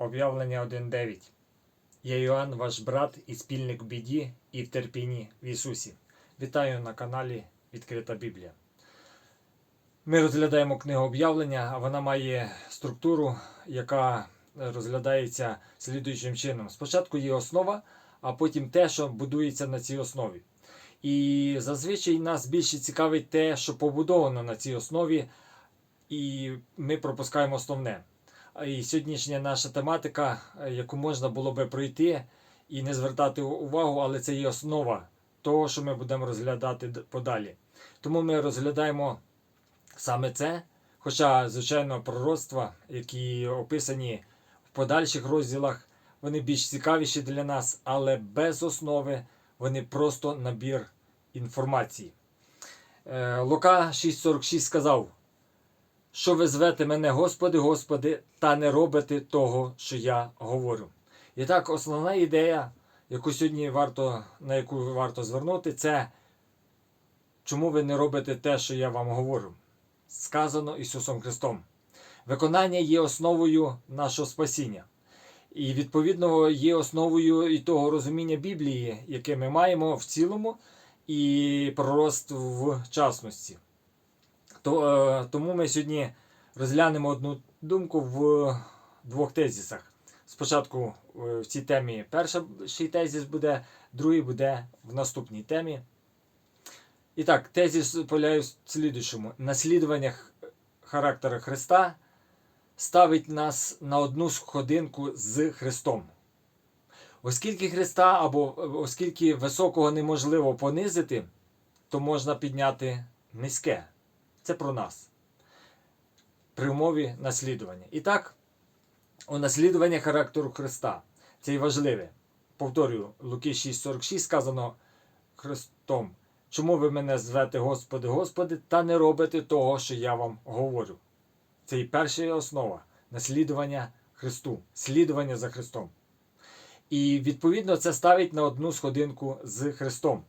Об'явлення 1.9. Я Йоанн, ваш брат і спільник в біді і в терпінні в Ісусі. Вітаю на каналі Відкрита Біблія. Ми розглядаємо книгу об'явлення, а вона має структуру, яка розглядається слідуючим чином. Спочатку є основа, а потім те, що будується на цій основі. І зазвичай нас більше цікавить те, що побудовано на цій основі, і ми пропускаємо основне. І сьогоднішня наша тематика, е, яку можна було би пройти і не звертати увагу, але це є основа того, що ми будемо розглядати подалі. Тому ми розглядаємо саме це. Хоча, звичайно, пророцтва, які описані в подальших розділах, вони більш цікавіші для нас, але без основи вони просто набір інформації. Е, Лука 6,46 сказав що ви звете мене, Господи, Господи, та не робите того, що я говорю. І так, основна ідея, яку сьогодні варто, на яку варто звернути, це чому ви не робите те, що я вам говорю. Сказано Ісусом Христом. Виконання є основою нашого спасіння. І, відповідно, є основою і того розуміння Біблії, яке ми маємо в цілому, і пророцтв в частності. То, е, тому ми сьогодні розглянемо одну думку в двох тезісах. Спочатку е, в цій темі перший тезіс буде, другий буде в наступній темі. І так, тезіс полягає в слідуючому. Наслідування характера Христа ставить нас на одну сходинку з Христом. Оскільки Христа або оскільки високого неможливо понизити, то можна підняти низьке. Це про нас. При умові наслідування. І так, у наслідування характеру Христа. Це і важливе. Повторюю, Луки 6,46 сказано Христом. Чому ви мене звете Господи, Господи, та не робите того, що я вам говорю? Це і перша основа наслідування Христу, слідування за Христом. І відповідно це ставить на одну сходинку з Христом.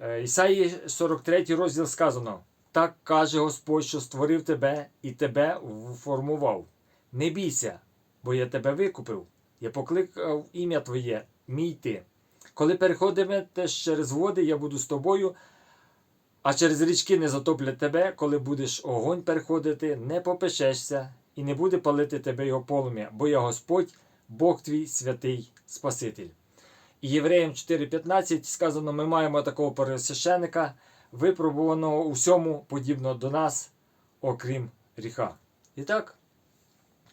Е, Ісаї 43 розділ сказано: Так каже Господь, що створив тебе і тебе формував. Не бійся, бо я тебе викупив. Я покликав ім'я Твоє, мій ти. Коли переходитимеш через води, я буду з тобою, а через річки не затоплять тебе, коли будеш огонь переходити, не попечешся і не буде палити тебе його полум'я, бо я Господь, Бог твій святий Спаситель. І Євреям 4.15 сказано, ми маємо такого пересвященика, випробуваного у всьому подібного до нас, окрім гріха. І так,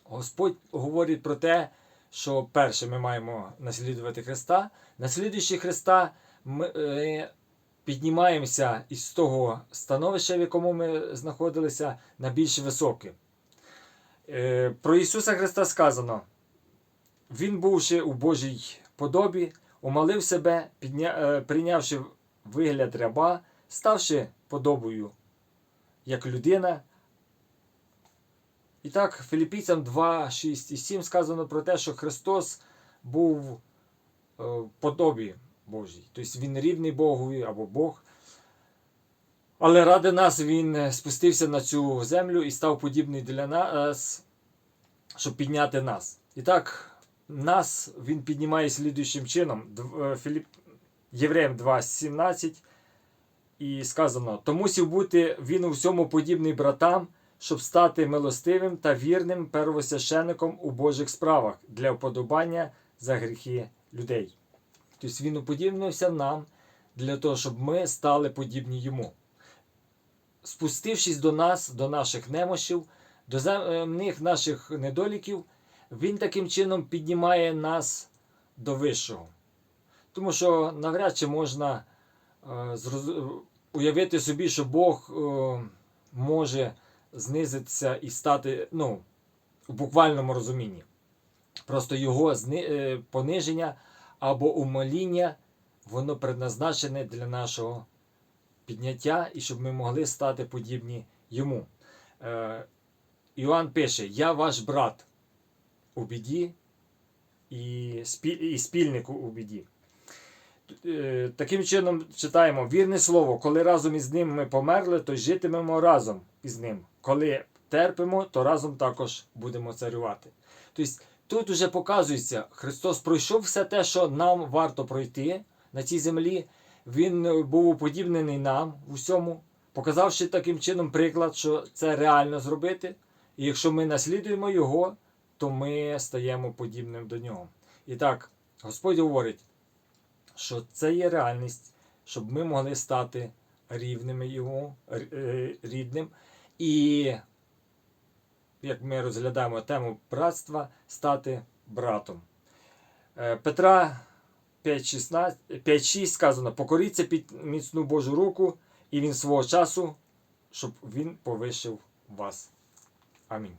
Господь говорить про те, що перше ми маємо наслідувати Христа. Наслідуючи Христа, ми е, піднімаємося із того становища, в якому ми знаходилися, на більш високе. Про Ісуса Христа сказано: Він, бувши у Божій подобі, умалив себе, е, прийнявши вигляд раба, ставши подобою як людина. І так, Філіпійцям 2, 6 і 7 сказано про те, що Христос був е, в подобі Божій. Тобто Він рівний Богові або Бог. Але ради нас Він спустився на цю землю і став подібний для нас, щоб підняти нас. І так, нас Він піднімає слідуючим чином. Е, Євреям 2, 17 і сказано: Тому сів бути він у всьому подібний братам, щоб стати милостивим та вірним первосвященником у Божих справах для вподобання за гріхи людей. Тобто він уподібнився нам для того, щоб ми стали подібні йому. Спустившись до нас, до наших немощів, до земних наших недоліків, він таким чином піднімає нас до вищого. Тому що навряд чи можна е, уявити собі, що Бог е, може знизитися і стати ну, в буквальному розумінні. Просто його зни- е, пониження або умоління, воно предназначене для нашого підняття і щоб ми могли стати подібні йому. Е, Іоанн пише: Я ваш брат у біді і, спіль, і спільник у- біді. Е, Таким чином читаємо вірне слово, коли разом із ним ми померли, то й житимемо разом із ним. Коли терпимо, то разом також будемо царювати. Тобто тут уже показується, Христос пройшов все те, що нам варто пройти на цій землі. Він був уподібнений нам в усьому, показавши таким чином приклад, що це реально зробити. І якщо ми наслідуємо його, то ми стаємо подібним до нього. І так, Господь говорить, що це є реальність, щоб ми могли стати рівними йому, е, рідним. І як ми розглядаємо тему братства, стати братом. Е, Петра 5.6 сказано: покоріться під міцну Божу руку, і він свого часу, щоб він повишив вас. Амінь.